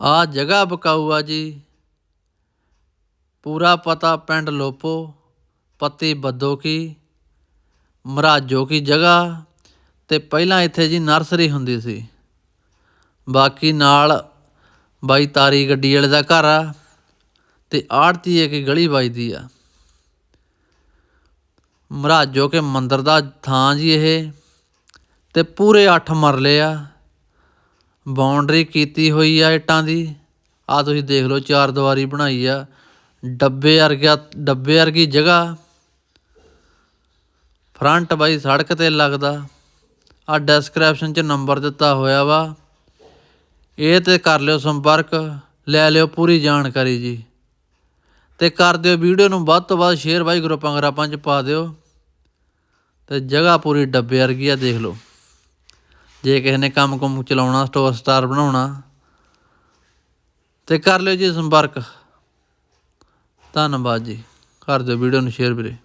ਆ ਜਗ੍ਹਾ ਬਕਾਊ ਆ ਜੀ। ਪੂਰਾ ਪਤਾ ਪਿੰਡ ਲੋਪੋ, ਪੱਤੀ ਬੱਦੋ ਕੀ, ਮਰਾਜੋ ਕੀ ਜਗ੍ਹਾ ਤੇ ਪਹਿਲਾਂ ਇੱਥੇ ਜੀ ਨਰਸਰੀ ਹੁੰਦੀ ਸੀ। ਬਾਕੀ ਨਾਲ ਬਾਈ ਤਾਰੀ ਗੱਡੀ ਵਾਲੇ ਦਾ ਘਰ ਆ ਤੇ ਆੜਤੀ ਇੱਕ ਗਲੀ ਵੱਜਦੀ ਆ। ਮਹਾਰਾਜੋ ਕੇ ਮੰਦਰ ਦਾ ਥਾਂ ਜੀ ਇਹ ਤੇ ਪੂਰੇ 8 ਮਰਲੇ ਆ। ਬਾਉਂਡਰੀ ਕੀਤੀ ਹੋਈ ਆ ਇੱਟਾਂ ਦੀ। ਆ ਤੁਸੀਂ ਦੇਖ ਲਓ, ਚਾਰ ਦੀਵਾਰੀ ਬਣਾਈ ਆ। ਡੱਬੇ ਵਰਗਾ ਡੱਬੇ ਵਰਗੀ ਜਗ੍ਹਾ। ਫਰੰਟ ਬਾਈ ਸੜਕ ਤੇ ਲੱਗਦਾ। ਆ ਡਿਸਕ੍ਰਿਪਸ਼ਨ 'ਚ ਨੰਬਰ ਦਿੱਤਾ ਹੋਇਆ ਵਾ। ਇਹ ਤੇ ਕਰ ਲਿਓ ਸੰਪਰਕ, ਲੈ ਲਿਓ ਪੂਰੀ ਜਾਣਕਾਰੀ ਜੀ। ਤੇ ਕਰ ਦਿਓ ਵੀਡੀਓ ਨੂੰ ਵੱਧ ਤੋਂ ਵੱਧ ਸ਼ੇਅਰ ਬਾਈ ਗਰੁੱਪਾਂ ਗਰਾਪਾਂ 'ਚ ਪਾ ਦਿਓ। ਤੇ ਜਗ੍ਹਾ ਪੂਰੀ ਡੱਬੇ ਵਰਗੀ ਆ, ਦੇਖ ਲਓ। ਜੇ ਕਿਸੇ ਨੇ ਕੰਮ ਕੁਮ ਚਲਾਉਣਾ, ਸਟੋਰ ਸਟਾਰ ਬਣਾਉਣਾ, ਤੇ ਕਰ ਲਿਓ ਜੀ ਸੰਪਰਕ। ਧੰਨਵਾਦ ਜੀ। ਕਰ ਦਿਓ ਵੀਡੀਓ ਨੂੰ ਸ਼ੇਅਰ ਵੀਰੇ।